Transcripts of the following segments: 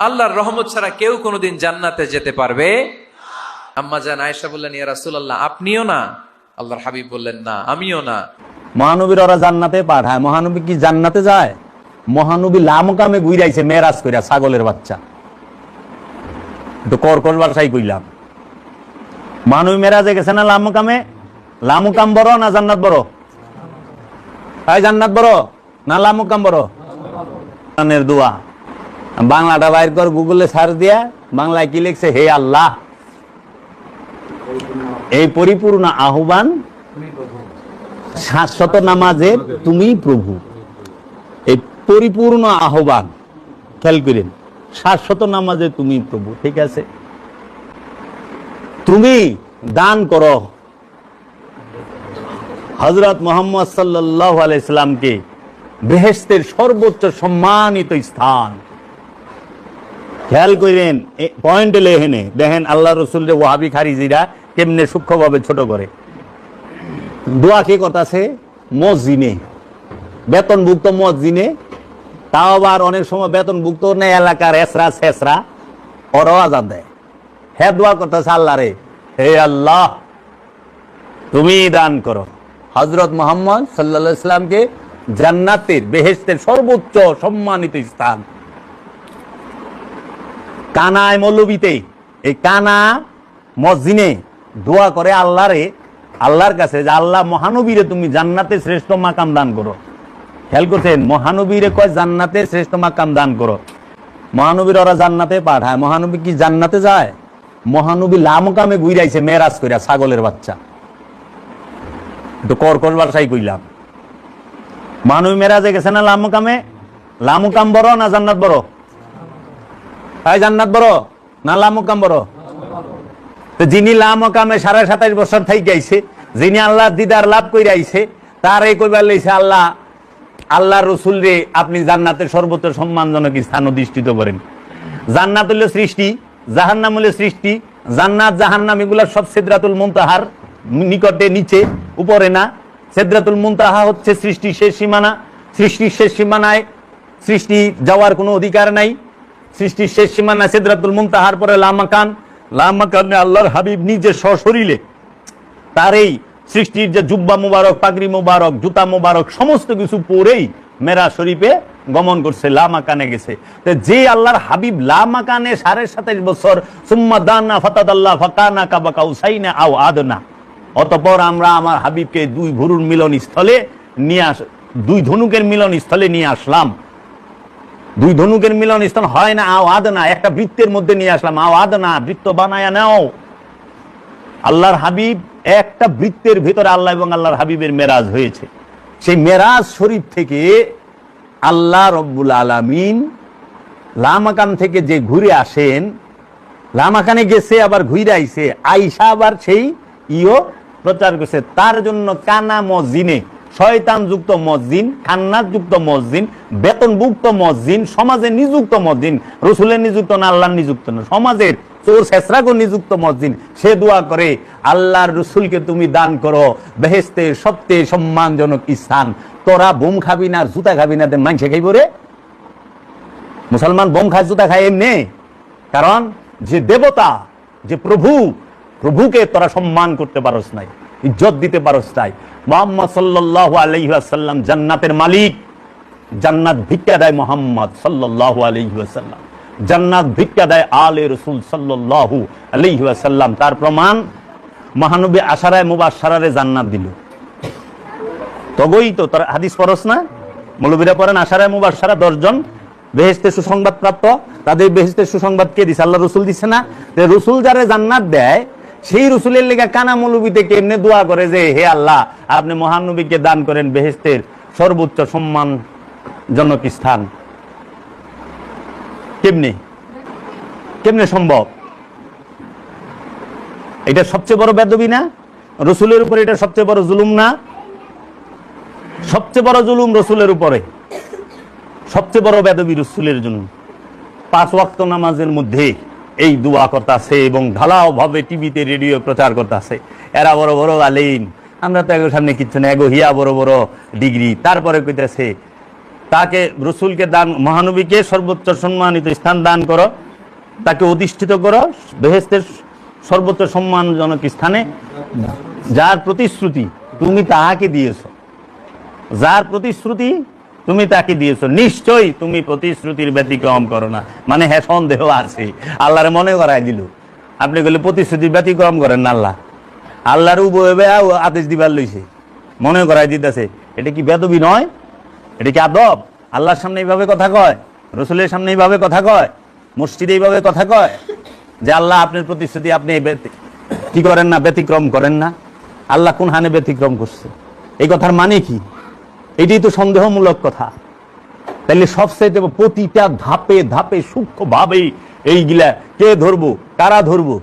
আল্লাহর রহমত ছাড়া কেউ কোনোদিন জান্নাতে যেতে পারবে? আম্মা জান আয়েশা বললেন, ইয়া রাসূলুল্লাহ, আপনিও না? আল্লাহর হাবিব বললেন, না, আমিও না। মহানবীর ওরা জান্নাতে পাঠায়। মহানবী কি জান্নাতে যায়? মহানবী লামকামে গুইরাইছে মেরাজ কইরা, ছাগলের বাচ্চা। একটু কর কর বাসাই কইলাম। মহানবী মেরাজে গেছে না লামকামে? লামকাম বড় না জান্নাত বড়? হয় জান্নাত বড় না লামকাম বড়? দোয়া। বাংলাটা বাইর কর গুগলে সার্চ দিয়া, বাংলায় কি লিখছে? হে আল্লাহ। এই পরিপূর্ণ আহ্বান শাশ্বত নামাজে তুমি প্রভু। এই পরিপূর্ণ আহ্বান, খেয়াল করেন, শাশ্বত নামাজে তুমি প্রভু, ঠিক আছে? তুমি দান করো। হজরত মোহাম্মদ সাল্লাহ আলাইসালামকে বেহেস্তের সর্বোচ্চ সম্মানিত স্থান। খেয়াল করেন পয়েন্টে লেহেনে দেখেন আল্লাহ রসুল যে ওয়াহাবি খারিজিরা কেমনে সূক্ষ্মভাবে ছোট করে। দোয়া কে করতেছে? মসজিনে বেতনভুক্ত মসজিনে তাও আবার অনেক সময় বেতনভুক্ত নেই এলাকার, এসরা শেষরা ওরাও আজান দেয়। হ্যাঁ দোয়া করতেছে আল্লাহ রে হে আল্লাহ, তুমি দান করো। হজরত মোহাম্মদ সাল্লা ইসলামকে জান্নাতের বেহেস্তের সর্বোচ্চ সম্মানিত স্থান। কানায় মৌলবীতে। এই কানা মসজিনে দোয়া করে আল্লাহরে, আল্লাহর কাছে যে আল্লাহ মহানবীরে তুমি জান্নাতে শ্রেষ্ঠ মাকাম দান করো। খেয়াল করছেন? মহানবীরে কয় জান্নাতে শ্রেষ্ঠ মাকাম দান করো। মহানবীর ওরা জান্নাতে পাঠায়। মহানবী কি জান্নাতে যায়? মহানবী লামকামে গুইরাইছে মেরাজ কইরা, ছাগলের বাচ্চা। একটু কর বাসাই কইলাম। মহানবী মেরাজে গেছে না লামকামে? লামকাম বড় না জান্নাত বড়? হয় জান্নাত বড় না লামকাম বড়? তো যিনি লামকামে সাড়ে সাতাইশ বছর থেকে আইছে, যিনি আল্লাহ দিদার লাভ করে আইছে, তার এই কইবার লইছে আল্লাহ আল্লাহ রসুল রে আপনি জান্নাতের সর্বোচ্চ সম্মানজনক স্থান অধিষ্ঠিত করেন। জান্নাত হলো সৃষ্টি, জাহান্নাম হলো সৃষ্টি, জান্নাত, জাহান্নাম এগুলা সব সেদরাতুল মুনতাহার, নিকটে, নিচে, উপরে না। সেদরাতুল মুনতাহা হচ্ছে সৃষ্টি শেষ সীমানা, সৃষ্টির শেষ সীমানায় সৃষ্টি যাওয়ার কোনো অধিকার নাই। সৃষ্টির শেষ সীমানা সেদরাতুল মুনতাহার পরে লামাকান লামাকানে আল্লাহর হাবিব নিজে সশরীরে তার এই সৃষ্টির যে জুব্বা মুবারক, পাগড়ি মুবারক, জুতা মুবারক, সমস্ত কিছু পরেই মেরা শরীফে গমন করছে লামাকানে গেছে। যে আল্লাহর হাবিব লামাকানে সাড়ে সাতাইশ বছর, সুম্মা দানা ফাতাদ আল্লাহ ফাকানা কাবাকা উসাইনা আও আদনা। অতপর আমরা আমার হাবিবকে দুই ভুরুর মিলন স্থলে নিয়ে আস, দুই ধনুকের মিলন স্থলে নিয়ে আসলাম। দুই ধনুকের মিলন স্থান হয় না আও আদনা একটা বৃত্তের মধ্যে নিয়ে আসলাম আও আদনা বৃত্ত বানায়া নাও। আল্লাহর হাবিব, একটা বৃত্তের ভিতরে আল্লাহ এবং আল্লাহর হাবিবের মেরাজ হয়েছে। সেই মেরাজ শরীফ থেকে আল্লাহ রব্বুল আলামিন লামাকান থেকে যে ঘুরে আসেন, লামাকানে গেছে, আবার ঘুরে আইছে, আইসা আবার সেই ইও প্রচার করছে। তার জন্য কানা মসজিনে শয়তান যুক্ত মসজিদ খান্নাত যুক্ত মসজিদ, বেতনভুক্ত মসজিদ, সমাজে নিযুক্ত মসজিদ, রসুলের নিযুক্ত না, আল্লাহর নিযুক্ত না। সমাজের চোর নিযুক্ত মসজিদ। সে দোয়া করে, আল্লাহর রসুলকে তুমি দান করো বেহেস্তে সম্মানজনক স্থান। তোরা বোম খাবি না, জুতা খাবি না মাংসে খাইব রে। মুসলমান বোম খায়, জুতা খায় এমনি। কারণ যে দেবতা, যে প্রভু, প্রভুকে তোরা সম্মান করতে পারস নাই, ইজ্জত দিতে পারস নাই। মোহাম্মদ সাল্লাহ আলহিহাসাল্লাম জান্নাতের মালিক। জান্নাত ভিক্ষা দেয় মোহাম্মদ সাল্লাহ আলহিহাসাল্লাম জান্নাত ভিক্ষা দেয় আলে রসুল সাল্লাহু আলহিহাসাল্লাম তার প্রমাণ, মহানবী আশারায় মুবাসারে জান্নাত দিল। তগই তো তার হাদিস পরস না? মৌলবীরা পড়েন আশারায় মুবাসারা দশজন বেহেস্তে সুসংবাদ প্রাপ্ত তাদের বেহেস্তে সুসংবাদ কে দিছে? আল্লাহ রসুল দিচ্ছে না। রসুল যারে জান্নাত দেয় সেই রসুলের লেগে কানা মৌলবীতে কেমনে দোয়া করে যে, হে আল্লাহ, আপনি মহানবীকে দান করেন বেহেস্তের সর্বোচ্চ সম্মান জনক স্থান। কেমনে? কেমনে সম্ভব? এটা সবচেয়ে বড় বেদবি না? রসুলের উপরে এটা সবচেয়ে বড় জুলুম না? সবচেয়ে বড় জুলুম রসুলের উপরে। সবচেয়ে বড় বেদবি রসুলের জন্য। পাঁচ ওয়াক্ত নামাজের মধ্যে এই দোয়া করতেছে এবং ঢালাও ভাবে টিভিতে রেডিও প্রচার করতেছে। এরা বড় বড় আলিম। আমরা তো এগো সামনে কিচ্ছু না। এগো হিয়া বড় বড় ডিগ্রি। তারপরে কইতেছে, তাকে রসুলকে দান, মহানবীকে সর্বোচ্চ সম্মানিত স্থান দান করো। তাকে অধিষ্ঠিত করো। বেহেস্তের সর্বোচ্চ সম্মানজনক স্থানে। যার প্রতিশ্রুতি তুমি তাহাকে দিয়েছ। যার প্রতিশ্রুতি তুমি তাকে দিয়েছ। নিশ্চয়ই তুমি প্রতিশ্রুতির ব্যতিক্রম করো না। মানে হ্যাঁ সন্দেহ আছে। আল্লাহরে মনে করাই দিল। আপনি বলে প্রতিশ্রুতির ব্যতিক্রম করেন না আল্লাহ। আল্লাহর উভয় আদেশ দিবার লইছে। মনে করাই দিতেছে, এটা কি বেদবি নয়? এটা কি আদব? আল্লাহর সামনে এইভাবে কথা কয়? রসুলের সামনে এইভাবে কথা কয়? মসজিদে এইভাবে কথা কয়? যে আল্লাহ আপনার প্রতিশ্রুতি আপনি কি করেন না? ব্যতিক্রম করেন না। আল্লাহ কোন হানে ব্যতিক্রম করছে? এই কথার মানে কি? এটাই তো সন্দেহমূলক কথা। তাহলে সবচেয়ে প্রতিটা ধাপে ধাপে সূক্ষ্ম ভাবে এইগুলা কে ধরবো, কারা ধরবো?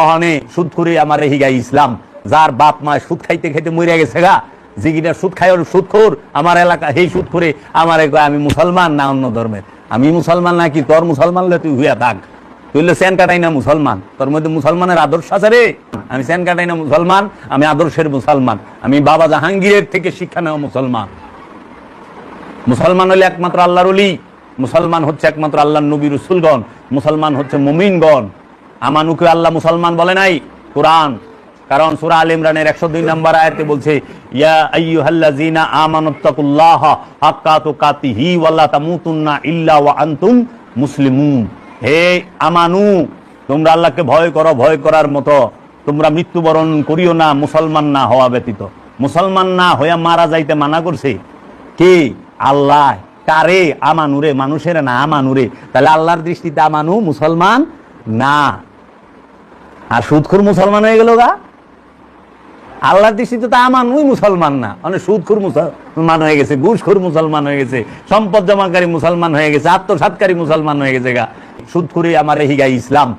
অহনে সুদ করে আমার রেহিগা ইসলাম। যার বাপ মা সুদ খাইতে খাইতে মরে গেছে গা, যে কিনা সুদ ওর সুদখোর, আমার এলাকা সেই সুদ করে আমার আমি মুসলমান না অন্য ধর্মের? আমি মুসলমান নাকি তোর মুসলমান তুই হুইয়া থাক। তুই হলে সেন কাটাই না মুসলমান। তোর মধ্যে মুসলমানের আদর্শ আছে রে? আমি সেন কাটাই না মুসলমান, আমি আদর্শের মুসলমান। আমি বাবা জাহাঙ্গীরের থেকে শিক্ষা নেওয়া মুসলমান। মুসলমান হলে একমাত্র আল্লাহর অলি মুসলমান হচ্ছে একমাত্র আল্লাহর নবী রসুলগণ, মুসলমান হচ্ছে মুমিনগণ। আমানুকে আল্লাহ মুসলমান বলে নাই, কোরআন। কারণ সুরা আল ইমরানের একশো দুই নম্বর আয়াতে বলছে হে আমানু, তোমরা আল্লাহকে ভয় করো, ভয় করার মতো। তোমরা মৃত্যুবরণ করিও না, মুসলমান না হওয়া ব্যতীত। মুসলমান না হইয়া মারা যাইতে মানা করছে। কে? আল্লাহ, কারে? আমানুরে, মানুষের না আমানুরে। তাহলে আল্লাহর দৃষ্টিতে আমানু মুসলমান না। আর সুদখুর মুসলমান হয়ে গেল গা। আল্লাহর দৃষ্টিতে তো আমানুই মুসলমান না। মানে সুদখুর মুসলমান হয়ে গেছে, ঘুষখুর মুসলমান হয়ে গেছে, সম্পদ জমাকারী মুসলমান হয়ে গেছে, আত্মসাতকারী মুসলমান হয়ে গেছে গা। সুদখুরি আমার হিগা ইসলাম।